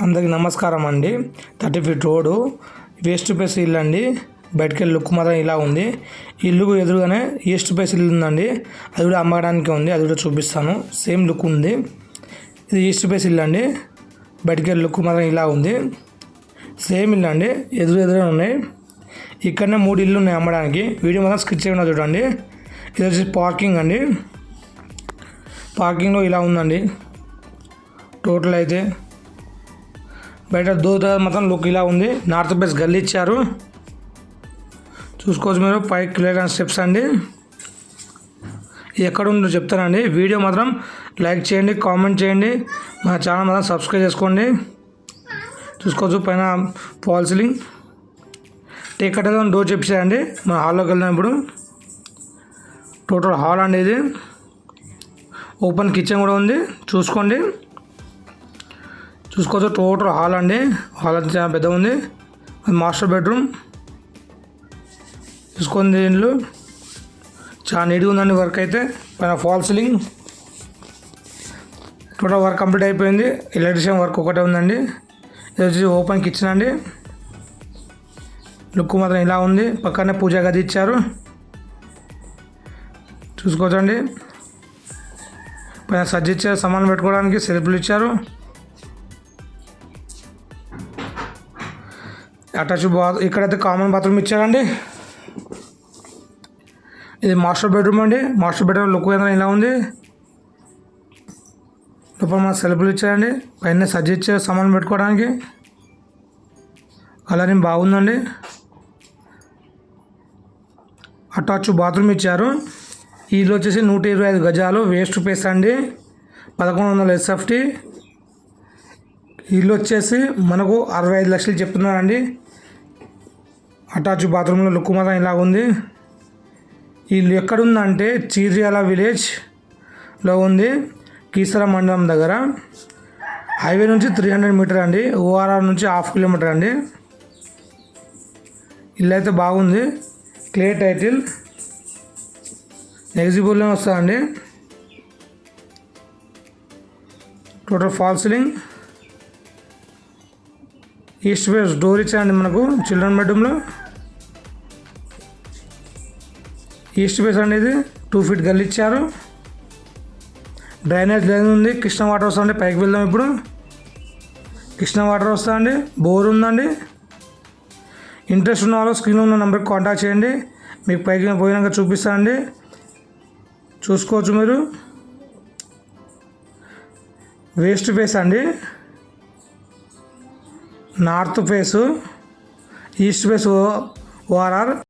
అందరికి నమస్కారం అండి. Thirty feet road west place ఇల్లు అండి. బయటకి వెళ్ళి లుక్ మాత్రం ఇలా ఉంది. ఇల్లుకు ఎదురుగానే ఈస్ట్ ప్లేస్ ఇల్లు ఉందండి. అది కూడా అమ్మడానికి ఉంది. అది కూడా చూపిస్తాను. సేమ్ లుక్ ఉంది. ఇది ఈస్ట్ ప్లేస్ ఇల్లు అండి. బయటకి వెళ్ళి లుక్ మాత్రం ఇలా ఉంది. సేమ్ ఇల్లు అండి. ఎదురు ఎదురే ఉన్నాయి. ఇక్కడనే మూడు ఇల్లు ఉన్నాయి అమ్మడానికి. వీడియో మాత్రం స్కిచ్ చేయకుండా చూడండి. ఇది వచ్చేసి పార్కింగ్ అండి. పార్కింగ్లో ఇలా ఉందండి. టోటల్ అయితే బయట దూత మాత్రం లుక్ ఇలా ఉంది. నార్త్ బెస్ట్ గల్లీ ఇచ్చారు. చూసుకోవచ్చు మీరు పై క్లియర్ స్టెప్స్ అండి. ఎక్కడ ఉందో చెప్తానండి. వీడియో మాత్రం లైక్ చేయండి కామెంట్ చేయండి. మా ఛానల్ మాత్రం సబ్స్క్రైబ్ చేసుకోండి. చూసుకోవచ్చు పైన ఫాల్ సీలింగ్ టికెట్ డోర్ చెప్పారండి మన హాల్లోకి వెళ్ళినప్పుడు టోటల్ హాల్ అండి ఇది. ఓపెన్ కిచెన్ కూడా ఉంది. చూసుకోండి. చూసుకోవచ్చు. టోటల్ హాల్ అండి. హాల్ చాలా పెద్ద ఉంది. Master bedroom. చూసుకోండి ఇల్లు చాలా నీట్గా ఉందండి వర్క్ అయితే. పైన fall ceiling. Total work complete అయిపోయింది. ఎలక్ట్రిషియన్ వర్క్ ఒకటే ఉందండి. ఇది వచ్చి ఓపెన్ కిచెన్ అండి. లుక్ మాత్రం ఇలా ఉంది. పక్కనే పూజా గది ఇచ్చారు. చూసుకోవచ్చండి. పైన సజ్జ ఇచ్చారు సామాన్లు పెట్టుకోవడానికి సెల్ఫ్లు ఇచ్చారు. అటాచ్ బాత్ ఇక్కడైతే కామన్ బాత్రూమ్ ఇచ్చారండి. ఇది మాస్టర్ బెడ్రూమ్ అండి. మాస్టర్ బెడ్రూమ్ లుక్ ఏదైనా ఇలా ఉంది. లోపల మన సెల్ఫ్లు ఇచ్చారండి. పైన సజ్జ ఇచ్చారు సామాన్లు పెట్టుకోవడానికి. కలరింగ్ బాగుందండి. అటాచ్ బాత్రూమ్ ఇచ్చారు. వీళ్ళు వచ్చేసి నూట ఇరవై ఐదు గజాలు వేస్ట్ పేస్ అండి. పదకొండు వందల ఎస్ఎఫ్టీ ఇల్లు వచ్చేసి మనకు అరవై ఐదు లక్షలు చెప్తున్నారండి. అటాచ్ బాత్రూంలో లుక్ మాత్రం ఇలా ఉంది. వీళ్ళు ఇల్లు ఎక్కడుందంటే చీర్యాల విలేజ్లో ఉంది కీసర మండలం దగ్గర. హైవే నుంచి త్రీ హండ్రెడ్ మీటర్ అండి. ఓఆర్ఆర్ నుంచి హాఫ్ కిలోమీటర్ అండి. ఇల్లు అయితే బాగుంది. Clear title. నెగిజిబుల్లో వస్తుందండి total fall ceiling east west door ఇచ్చారండి మనకు చిల్డ్రన్ బెడ్రూమ్లో ఈస్ట్ బేస్ అనేది టూ ఫీట్ గల్లి ఇచ్చారు. డ్రైనేజ్ లేదు ఉంది కృష్ణ వాటర్ వస్తుందండి పైకి వెళ్దాం ఇప్పుడు. కృష్ణ వాటర్ వస్తుందండి బోర్ ఉందండి. ఇంట్రెస్ట్ ఉన్న వాళ్ళు స్క్రీన్లో ఉన్న నెంబర్కి కాంటాక్ట్ చేయండి. మీకు పైకి పోయినాక చూపిస్తానండి. చూసుకోవచ్చు మీరు. వేస్ట్ ఫేస్ అండి. North face east face ORR